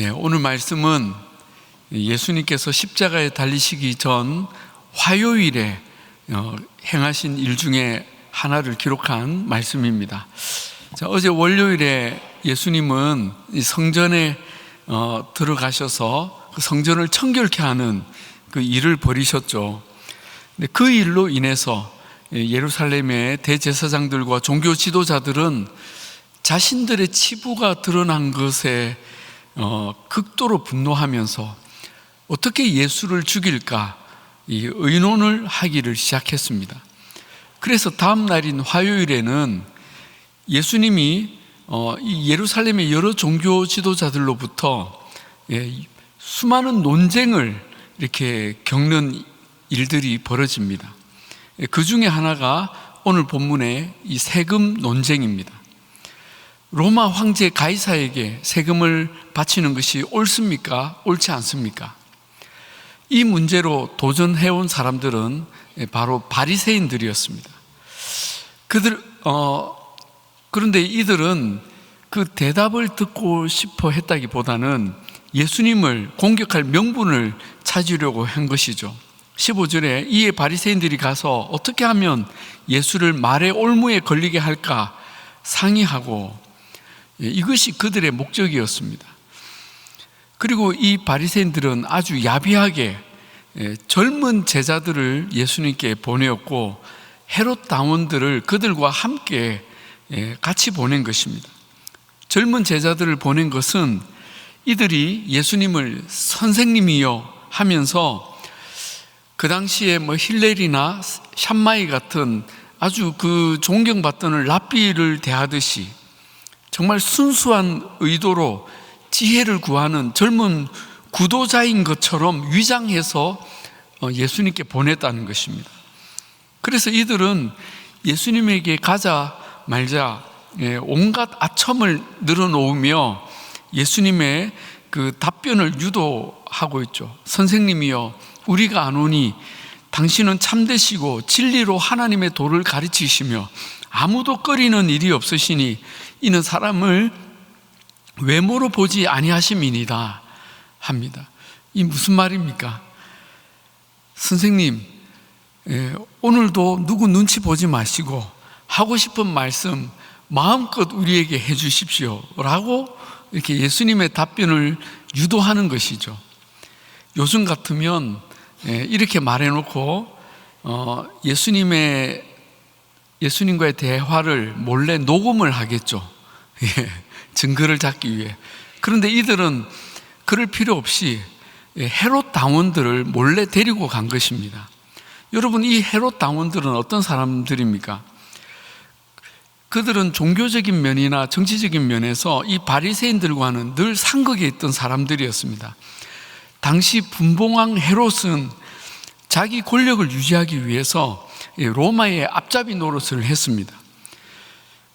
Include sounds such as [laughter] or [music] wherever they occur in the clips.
예, 오늘 말씀은 예수님께서 십자가에 달리시기 전 화요일에 어, 행하신 일 중에 하나를 기록한 말씀입니다. 자, 어제 월요일에 예수님은 이 성전에 어, 들어가셔서 그 성전을 청결케 하는 그 일을 벌이셨죠. 근데 그 일로 인해서 예루살렘의 대제사장들과 종교 지도자들은 자신들의 치부가 드러난 것에 어, 극도로 분노하면서 어떻게 예수를 죽일까 이 의논을 하기를 시작했습니다. 그래서 다음 날인 화요일에는 예수님이 어, 이 예루살렘의 여러 종교 지도자들로부터 예, 수많은 논쟁을 이렇게 겪는 일들이 벌어집니다. 예, 그 중에 하나가 오늘 본문의 이 세금 논쟁입니다. 로마 황제 가이사에게 세금을 바치는 것이 옳습니까? 옳지 않습니까? 이 문제로 도전해온 사람들은 바로 바리새인들이었습니다. 그들 어 그런데 이들은 그 대답을 듣고 싶어 했다기보다는 예수님을 공격할 명분을 찾으려고 한 것이죠. 15절에 이에 바리새인들이 가서 어떻게 하면 예수를 말의 올무에 걸리게 할까 상의하고 예, 이것이 그들의 목적이었습니다. 그리고 이 바리새인들은 아주 야비하게 예, 젊은 제자들을 예수님께 보내었고 헤롯 당원들을 그들과 함께 예, 같이 보낸 것입니다. 젊은 제자들을 보낸 것은 이들이 예수님을 선생님이요 하면서 그 당시에 뭐 힐렐이나 샴마이 같은 아주 그 존경받던 랍비를 대하듯이 정말 순수한 의도로 지혜를 구하는 젊은 구도자인 것처럼 위장해서 어, 예수님께 보냈다는 것입니다. 그래서 이들은 예수님에게 가자 말자 예, 온갖 아첨을 늘어놓으며 예수님의 그 답변을 유도하고 있죠. 선생님이여, 우리가 아노니 당신은 참되시고 진리로 하나님의 도를 가르치시며 아무도 꺼리는 일이 없으시니 이는 사람을 외모로 보지 아니하심이니다 합니다. 이 무슨 말입니까? 선생님, 예, 오늘도 누구 눈치 보지 마시고 하고 싶은 말씀 마음껏 우리에게 해 주십시오. 라고 이렇게 예수님의 답변을 유도하는 것이죠. 요즘 같으면 예, 이렇게 말해놓고 어, 예수님의 예수님과의 대화를 몰래 녹음을 하겠죠. [laughs] 예, 증거를 잡기 위해. 그런데 이들은 그럴 필요 없이 예, 헤롯 당원들을 몰래 데리고 간 것입니다. 여러분, 이 헤롯 당원들은 어떤 사람들입니까? 그들은 종교적인 면이나 정치적인 면에서 이 바리새인들과는 늘 상극에 있던 사람들이었습니다. 당시 분봉왕 헤롯은 자기 권력을 유지하기 위해서 로마의 앞잡이 노릇을 했습니다.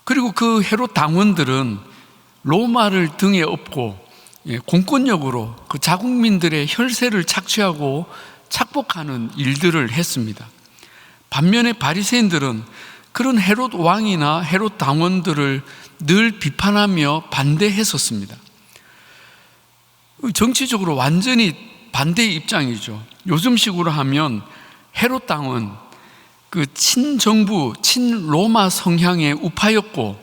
그리고 그 헤롯 당원들은 로마를 등에 업고 공권력으로 그 자국민들의 혈세를 착취하고 착복하는 일들을 했습니다. 반면에 바리새인들은 그런 헤롯 왕이나 헤롯 당원들을 늘 비판하며 반대했었습니다. 정치적으로 완전히 반대의 입장이죠. 요즘식으로 하면 헤롯 당은 그 친정부, 친로마 성향의 우파였고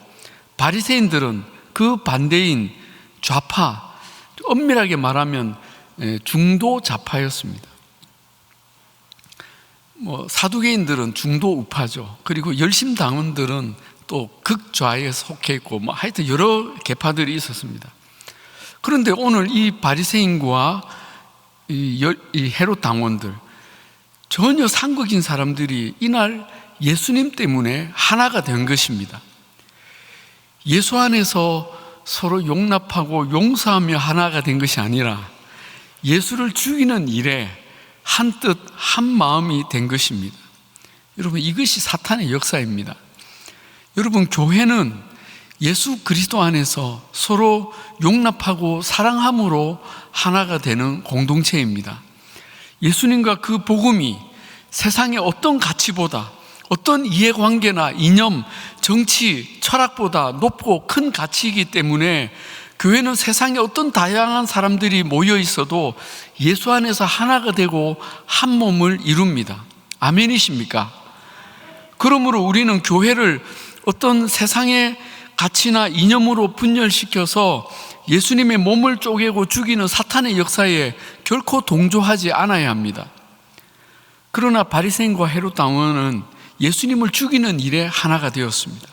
바리새인들은 그 반대인 좌파, 엄밀하게 말하면 중도 좌파였습니다. 뭐 사두개인들은 중도 우파죠. 그리고 열심 당원들은 또 극좌에 속해 있고 뭐 하여튼 여러 계파들이 있었습니다. 그런데 오늘 이 바리새인과 이, 헤롯 당원들 전혀 상극인 사람들이 이날 예수님 때문에 하나가 된 것입니다. 예수 안에서 서로 용납하고 용서하며 하나가 된 것이 아니라 예수를 죽이는 일에 한 뜻, 한 마음이 된 것입니다. 여러분, 이것이 사탄의 역사입니다. 여러분, 교회는 예수 그리스도 안에서 서로 용납하고 사랑함으로 하나가 되는 공동체입니다. 예수님과 그 복음이 세상의 어떤 가치보다 어떤 이해관계나 이념, 정치, 철학보다 높고 큰 가치이기 때문에 교회는 세상에 어떤 다양한 사람들이 모여 있어도 예수 안에서 하나가 되고 한 몸을 이룹니다. 아멘이십니까? 그러므로 우리는 교회를 어떤 세상의 가치나 이념으로 분열시켜서 예수님의 몸을 쪼개고 죽이는 사탄의 역사에 결코 동조하지 않아야 합니다. 그러나 바리새인과 헤롯 당원은 예수님을 죽이는 일에 하나가 되었습니다.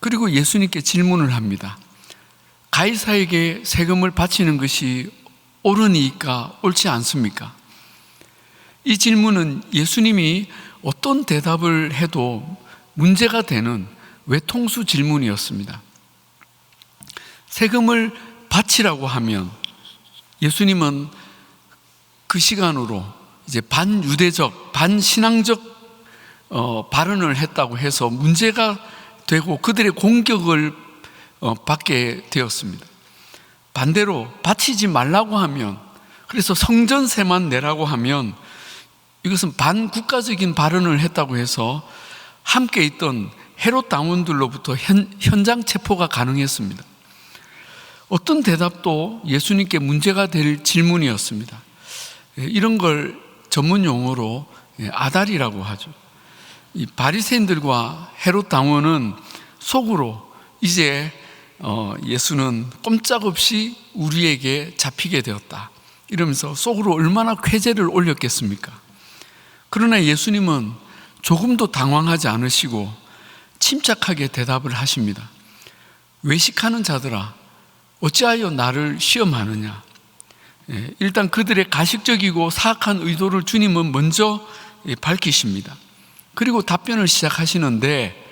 그리고 예수님께 질문을 합니다. 가이사에게 세금을 바치는 것이 옳으니까 옳지 않습니까? 이 질문은 예수님이 어떤 대답을 해도 문제가 되는 외통수 질문이었습니다. 세금을 바치라고 하면 예수님은 그 시간으로 이제 반유대적, 반신앙적 어, 발언을 했다고 해서 문제가 되고 그들의 공격을 어, 받게 되었습니다. 반대로 바치지 말라고 하면 그래서 성전세만 내라고 하면 이것은 반국가적인 발언을 했다고 해서 함께 있던 헤롯 당원들로부터 현, 현장 체포가 가능했습니다. 어떤 대답도 예수님께 문제가 될 질문이었습니다. 예, 이런 걸 전문 용어로 예, 아달이라고 하죠. 이 바리새인들과 헤롯 당원은 속으로 이제 어, 예수는 꼼짝없이 우리에게 잡히게 되었다. 이러면서 속으로 얼마나 쾌재를 올렸겠습니까? 그러나 예수님은 조금도 당황하지 않으시고 침착하게 대답을 하십니다. 외식하는 자들아, 어찌하여 나를 시험하느냐? 예, 일단 그들의 가식적이고 사악한 의도를 주님은 먼저 예, 밝히십니다. 그리고 답변을 시작하시는데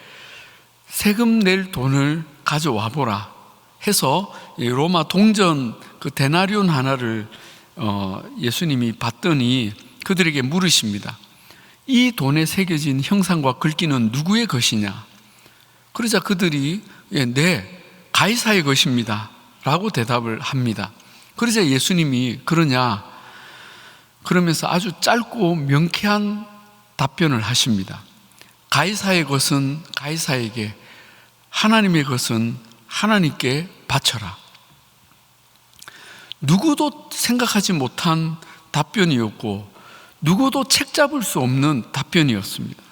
세금 낼 돈을 가져와 보라 해서 로마 동전 그 데나리온 하나를 어, 예수님이 받더니 그들에게 물으십니다. 이 돈에 새겨진 형상과 글귀는 누구의 것이냐? 그러자 그들이 예, 네, 가이사의 것입니다. 라고 대답을 합니다. 그러자 예수님이 그러냐? 그러면서 아주 짧고 명쾌한 답변을 하십니다. 가이사의 것은 가이사에게, 하나님의 것은 하나님께 바쳐라. 누구도 생각하지 못한 답변이었고, 누구도 책 잡을 수 없는 답변이었습니다.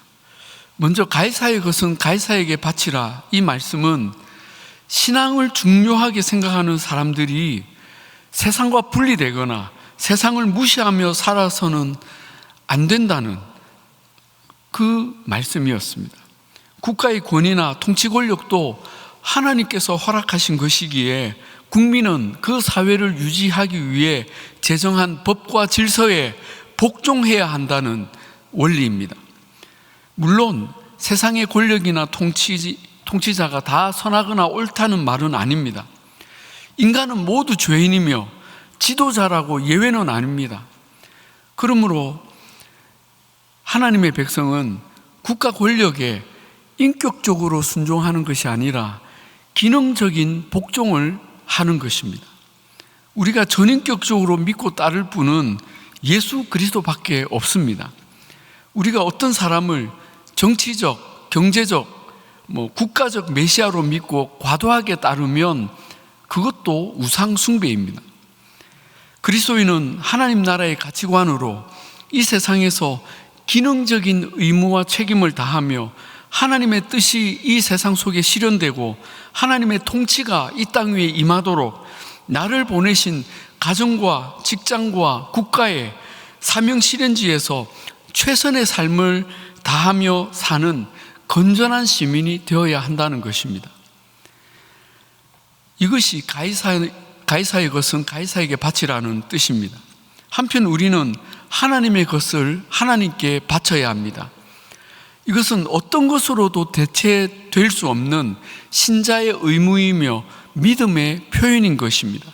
먼저 가이사의 것은 가이사에게 바치라. 이 말씀은 신앙을 중요하게 생각하는 사람들이 세상과 분리되거나 세상을 무시하며 살아서는 안 된다는 그 말씀이었습니다. 국가의 권위나 통치 권력도 하나님께서 허락하신 것이기에 국민은 그 사회를 유지하기 위해 제정한 법과 질서에 복종해야 한다는 원리입니다. 물론 세상의 권력이나 통치, 통치자가 다 선하거나 옳다는 말은 아닙니다. 인간은 모두 죄인이며 지도자라고 예외는 아닙니다. 그러므로 하나님의 백성은 국가 권력에 인격적으로 순종하는 것이 아니라 기능적인 복종을 하는 것입니다. 우리가 전인격적으로 믿고 따를 분은 예수 그리스도밖에 없습니다. 우리가 어떤 사람을 정치적, 경제적, 뭐 국가적 메시아로 믿고 과도하게 따르면 그것도 우상 숭배입니다. 그리스도인은 하나님 나라의 가치관으로 이 세상에서 기능적인 의무와 책임을 다하며 하나님의 뜻이 이 세상 속에 실현되고 하나님의 통치가 이 땅 위에 임하도록 나를 보내신 가정과 직장과 국가의 사명 실현지에서 최선의 삶을 다하며 사는 건전한 시민이 되어야 한다는 것입니다. 이것이 가이사, 가이사의 것은 가이사에게 바치라는 뜻입니다. 한편 우리는 하나님의 것을 하나님께 바쳐야 합니다. 이것은 어떤 것으로도 대체될 수 없는 신자의 의무이며 믿음의 표현인 것입니다.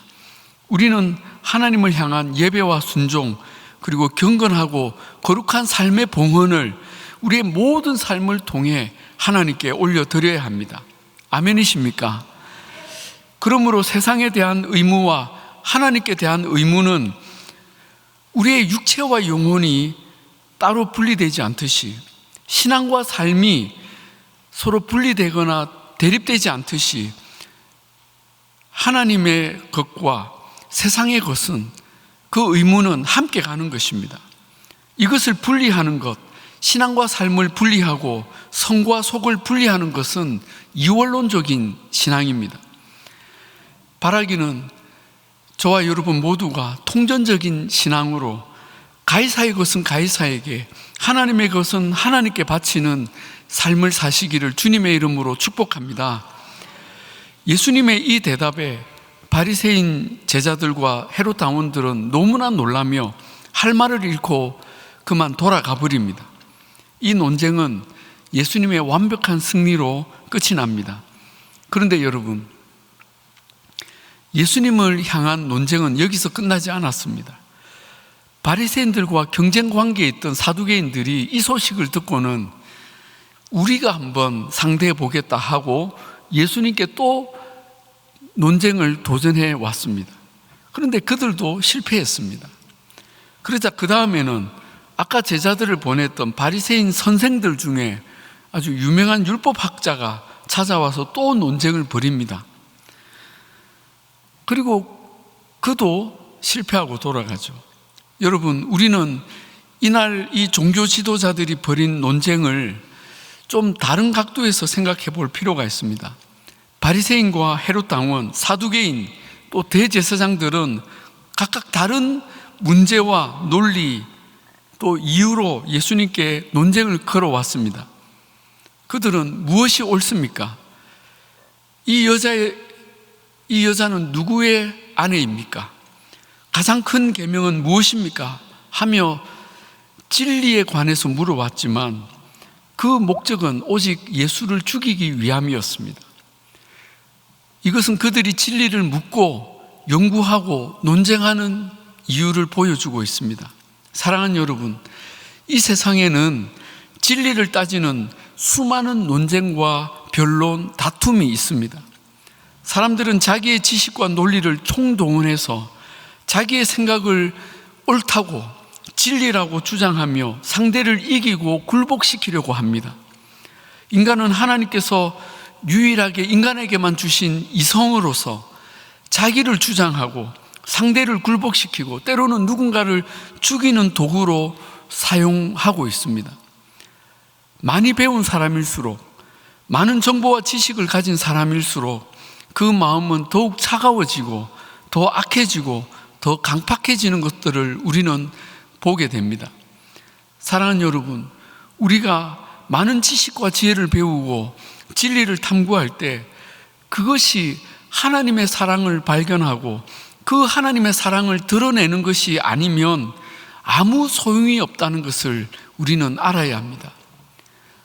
우리는 하나님을 향한 예배와 순종, 그리고 경건하고 거룩한 삶의 봉헌을 우리의 모든 삶을 통해 하나님께 올려드려야 합니다. 아멘이십니까? 그러므로 세상에 대한 의무와 하나님께 대한 의무는 우리의 육체와 영혼이 따로 분리되지 않듯이 신앙과 삶이 서로 분리되거나 대립되지 않듯이 하나님의 것과 세상의 것은 그 의무는 함께 가는 것입니다. 이것을 분리하는 것, 신앙과 삶을 분리하고 성과 속을 분리하는 것은 이원론적인 신앙입니다. 바라기는 저와 여러분 모두가 통전적인 신앙으로 가이사의 것은 가이사에게 하나님의 것은 하나님께 바치는 삶을 사시기를 주님의 이름으로 축복합니다. 예수님의 이 대답에 바리새인 제자들과 헤롯 당원들은 너무나 놀라며 할 말을 잃고 그만 돌아가 버립니다. 이 논쟁은 예수님의 완벽한 승리로 끝이 납니다. 그런데 여러분, 예수님을 향한 논쟁은 여기서 끝나지 않았습니다. 바리새인들과 경쟁 관계에 있던 사두개인들이 이 소식을 듣고는 우리가 한번 상대해 보겠다 하고 예수님께 또 논쟁을 도전해 왔습니다. 그런데 그들도 실패했습니다. 그러자 그 다음에는 아까 제자들을 보냈던 바리새인 선생들 중에 아주 유명한 율법학자가 찾아와서 또 논쟁을 벌입니다. 그리고 그도 실패하고 돌아가죠. 여러분, 우리는 이날 이 종교 지도자들이 벌인 논쟁을 좀 다른 각도에서 생각해 볼 필요가 있습니다. 바리새인과 헤롯 당원, 사두개인, 또 대제사장들은 각각 다른 문제와 논리 또 이유로 예수님께 논쟁을 걸어왔습니다. 그들은 무엇이 옳습니까? 이 여자의 이 여자는 누구의 아내입니까? 가장 큰 계명은 무엇입니까? 하며 진리에 관해서 물어왔지만 그 목적은 오직 예수를 죽이기 위함이었습니다. 이것은 그들이 진리를 묻고 연구하고 논쟁하는 이유를 보여주고 있습니다. 사랑하는 여러분, 이 세상에는 진리를 따지는 수많은 논쟁과 변론, 다툼이 있습니다. 사람들은 자기의 지식과 논리를 총동원해서 자기의 생각을 옳다고 진리라고 주장하며 상대를 이기고 굴복시키려고 합니다. 인간은 하나님께서 유일하게 인간에게만 주신 이성으로서 자기를 주장하고 상대를 굴복시키고 때로는 누군가를 죽이는 도구로 사용하고 있습니다. 많이 배운 사람일수록 많은 정보와 지식을 가진 사람일수록 그 마음은 더욱 차가워지고 더 악해지고 더 강팍해지는 것들을 우리는 보게 됩니다. 사랑하는 여러분, 우리가 많은 지식과 지혜를 배우고 진리를 탐구할 때 그것이 하나님의 사랑을 발견하고 그 하나님의 사랑을 드러내는 것이 아니면 아무 소용이 없다는 것을 우리는 알아야 합니다.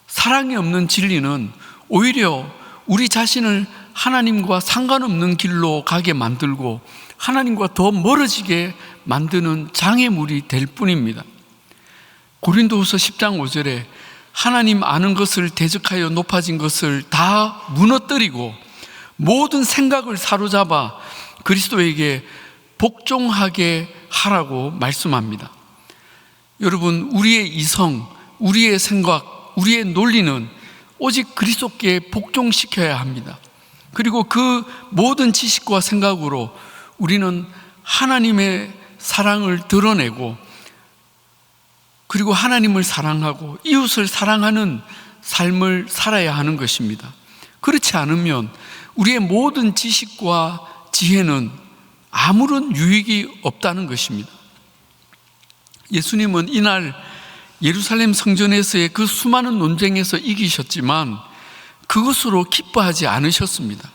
사랑이 없는 진리는 오히려 우리 자신을 하나님과 상관없는 길로 가게 만들고 하나님과 더 멀어지게 만드는 장애물이 될 뿐입니다. 고린도후서 10장 5절에 하나님 아는 것을 대적하여 높아진 것을 다 무너뜨리고 모든 생각을 사로잡아 그리스도에게 복종하게 하라고 말씀합니다. 여러분, 우리의 이성, 우리의 생각, 우리의 논리는 오직 그리스도께 복종시켜야 합니다. 그리고 그 모든 지식과 생각으로 우리는 하나님의 사랑을 드러내고 그리고 하나님을 사랑하고 이웃을 사랑하는 삶을 살아야 하는 것입니다. 그렇지 않으면 우리의 모든 지식과 지혜는 아무런 유익이 없다는 것입니다. 예수님은 이날 예루살렘 성전에서의 그 수많은 논쟁에서 이기셨지만 그것으로 기뻐하지 않으셨습니다.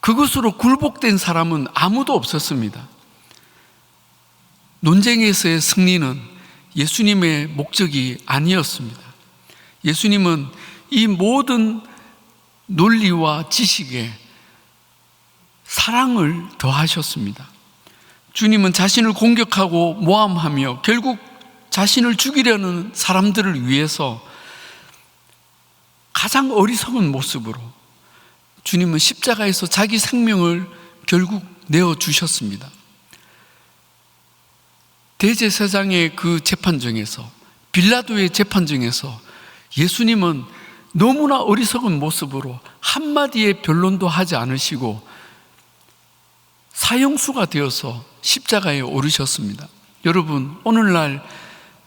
그것으로 굴복된 사람은 아무도 없었습니다. 논쟁에서의 승리는 예수님의 목적이 아니었습니다. 예수님은 이 모든 논리와 지식에 사랑을 더하셨습니다. 주님은 자신을 공격하고 모함하며 결국 자신을 죽이려는 사람들을 위해서 가장 어리석은 모습으로 주님은 십자가에서 자기 생명을 결국 내어 주셨습니다. 대제사장의 그 재판정에서 빌라도의 재판정에서 예수님은 너무나 어리석은 모습으로 한마디의 변론도 하지 않으시고 사형수가 되어서 십자가에 오르셨습니다. 여러분, 오늘날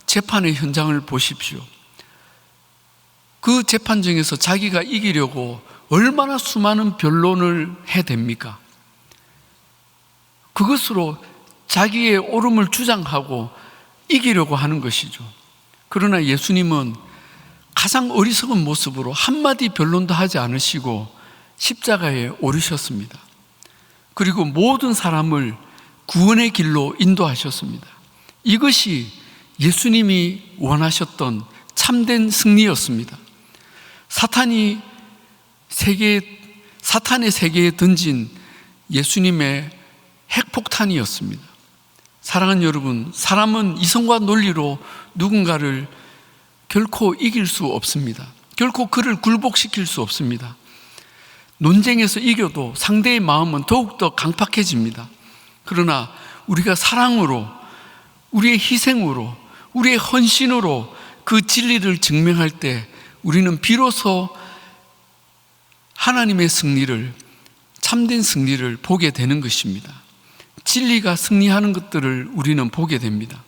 재판의 현장을 보십시오. 그 재판정에서 자기가 이기려고 얼마나 수많은 변론을 해댑니까? 그것으로 자기의 옳음을 주장하고 이기려고 하는 것이죠. 그러나 예수님은 가장 어리석은 모습으로 한마디 변론도 하지 않으시고 십자가에 오르셨습니다. 그리고 모든 사람을 구원의 길로 인도하셨습니다. 이것이 예수님이 원하셨던 참된 승리였습니다. 사탄이 세계 사탄의 세계에 던진 예수님의 핵폭탄이었습니다. 사랑하는 여러분, 사람은 이성과 논리로 누군가를 결코 이길 수 없습니다. 결코 그를 굴복시킬 수 없습니다. 논쟁에서 이겨도 상대의 마음은 더욱더 강팍해집니다. 그러나 우리가 사랑으로, 우리의 희생으로, 우리의 헌신으로 그 진리를 증명할 때 우리는 비로소 하나님의 승리를, 참된 승리를 보게 되는 것입니다. 진리가 승리하는 것들을 우리는 보게 됩니다.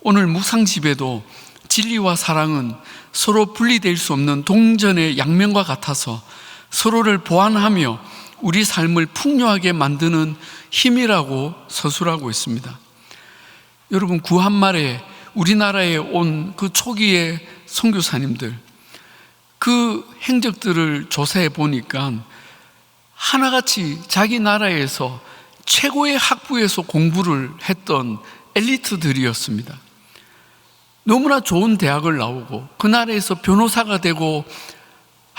오늘 묵상집에도 진리와 사랑은 서로 분리될 수 없는 동전의 양면과 같아서 서로를 보완하며 우리 삶을 풍요하게 만드는 힘이라고 서술하고 있습니다. 여러분 구한말에 우리나라에 온 그 초기의 선교사님들 그 행적들을 조사해 보니까 하나같이 자기 나라에서 최고의 학부에서 공부를 했던 엘리트들이었습니다. 너무나 좋은 대학을 나오고 그 나라에서 변호사가 되고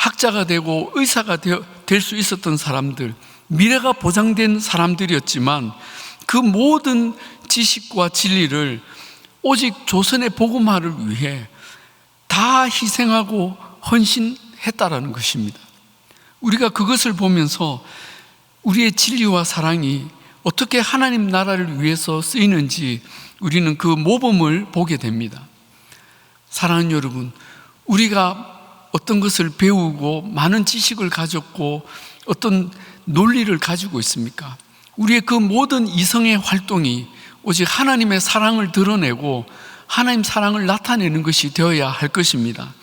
학자가 되고 의사가 될 수 있었던 사람들, 미래가 보장된 사람들이었지만 그 모든 지식과 진리를 오직 조선의 복음화를 위해 다 희생하고 헌신했다라는 것입니다. 우리가 그것을 보면서 우리의 진리와 사랑이 어떻게 하나님 나라를 위해서 쓰이는지 우리는 그 모범을 보게 됩니다. 사랑하는 여러분, 우리가 어떤 것을 배우고 많은 지식을 가졌고 어떤 논리를 가지고 있습니까? 우리의 그 모든 이성의 활동이 오직 하나님의 사랑을 드러내고 하나님 사랑을 나타내는 것이 되어야 할 것입니다.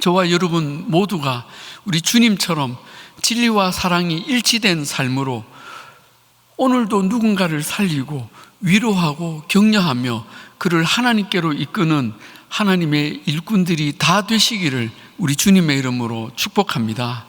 저와 여러분 모두가 우리 주님처럼 진리와 사랑이 일치된 삶으로 오늘도 누군가를 살리고 위로하고 격려하며 그를 하나님께로 이끄는 하나님의 일꾼들이 다 되시기를 우리 주님의 이름으로 축복합니다.